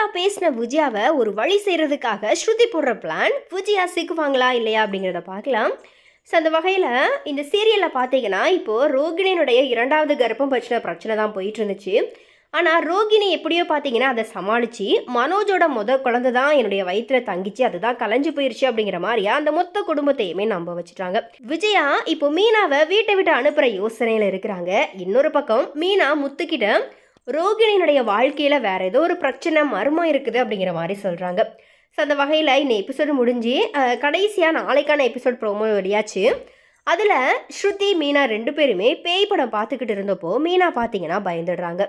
ஸ்ட்ரிக்டா பேசின விஜயாவை ஒரு வழி செய்கிறதுக்காக ஸ்ருதி போடுற பிளான் விஜயா சிக்குவாங்களா இல்லையா அப்படிங்கிறத பார்க்கலாம். ஸோ அந்த வகையில் இந்த சீரியலில் பார்த்தீங்கன்னா இப்போது ரோகிணியினுடைய இரண்டாவது கர்ப்பம் பற்றின பிரச்சனை தான் போயிட்டு இருந்துச்சு ஆனால் ரோகிணி எப்படியோ பார்த்தீங்கன்னா அதை சமாளித்து மனோஜோட முத குழந்தை தான் என்னுடைய வயிற்றில் தங்கிச்சு அதுதான் கலைஞ்சு போயிருச்சு அப்படிங்கிற மாதிரியா அந்த மொத்த குடும்பத்தையுமே நம்ப வச்சுட்டாங்க. விஜயா இப்போ மீனாவை வீட்டை விட்டு அனுப்புகிற யோசனையில் இருக்கிறாங்க. இன்னொரு பக்கம் மீனா முத்துக்கிட்ட ரோகிணியினுடைய வாழ்க்கையில் வேற ஏதோ ஒரு பிரச்சனை மர்மம் இருக்குது அப்படிங்கிற மாதிரி சொல்கிறாங்க ஸோ அந்த வகையில் இந்த எபிசோடு முடிஞ்சு கடைசியாக நாளைக்கான எபிசோட் ப்ரோமோ வெளியாச்சு. அதில் ஸ்ருதி மீனா ரெண்டு பேருமே பேய் படம் பார்த்துக்கிட்டு இருந்தப்போ மீனா பார்த்தீங்கன்னா பயந்துடுறாங்க.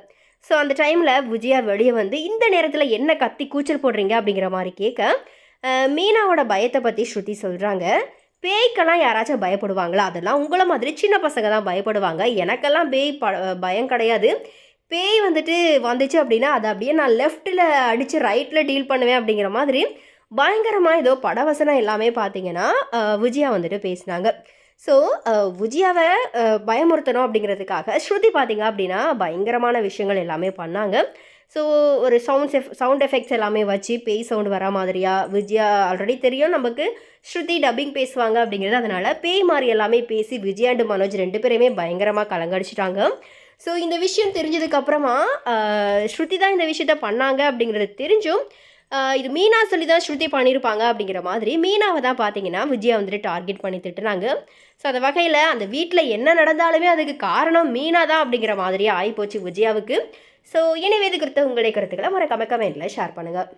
ஸோ அந்த டைமில் விஜயா வெளியே வந்து இந்த நேரத்தில் என்ன கத்தி கூச்சல் போடுறீங்க? அப்படிங்கிற மாதிரி கேட்க மீனாவோட பயத்தை பற்றி ஸ்ருதி சொல்கிறாங்க பேய்க்கெல்லாம் யாராச்சும் பயப்படுவாங்களா? அதெல்லாம் உங்களை மாதிரி சின்ன பசங்க தான் பயப்படுவாங்க. எனக்கெல்லாம் பேய் ப பயம் கிடையாது. பேய் வந்துட்டு வந்துச்சு அப்படின்னா அதை அப்படியே நான் லெஃப்ட்டில் அடித்து ரைட்டில் டீல் பண்ணுவேன் அப்படிங்கிற மாதிரி பயங்கரமாக ஏதோ படவசனம் எல்லாமே பார்த்தீங்கன்னா விஜயா வந்துட்டு பேசினாங்க. ஸோ விஜயாவை பயமுறுத்தணும் அப்படிங்கிறதுக்காக ஸ்ருதி பார்த்தீங்க அப்படின்னா பயங்கரமான விஷயங்கள் எல்லாமே பண்ணாங்க. ஸோ ஒரு சவுண்ட்ஸ் எஃப் சவுண்ட் எஃபெக்ட்ஸ் எல்லாமே வச்சு பேய் சவுண்ட் வர மாதிரியா விஜயா ஆல்ரெடி தெரியும் நமக்கு ஸ்ருதி டப்பிங் பேசுவாங்க அப்படிங்கிறது. அதனால் பேய் மாதிரி எல்லாமே பேசி விஜயாண்டு மனோஜ் ரெண்டு பேரையுமே பயங்கரமாக கலங்கடிச்சிட்டாங்க. ஸோ இந்த விஷயம் தெரிஞ்சதுக்கு அப்புறமா ஸ்ருதி தான் இந்த விஷயத்த பண்ணாங்க அப்படிங்கிறது தெரிஞ்சும் இது மீனா சொல்லி தான் ஸ்ருதி பண்ணியிருப்பாங்க அப்படிங்கிற மாதிரி மீனாவை தான் பார்த்தீங்கன்னா விஜயா வந்துட்டு டார்கெட் பண்ணி திட்டுனாங்க. ஸோ அந்த வகையில் அந்த வீட்டில் என்ன நடந்தாலுமே அதுக்கு காரணம் மீனா தான் அப்படிங்கிற மாதிரியே ஆகிப்போச்சு விஜயாவுக்கு. ஸோ எனவே இது குறித்த உங்களுடைய கருத்துக்களை மறக்காம கமெண்ட்டில் ஷேர் பண்ணுங்கள்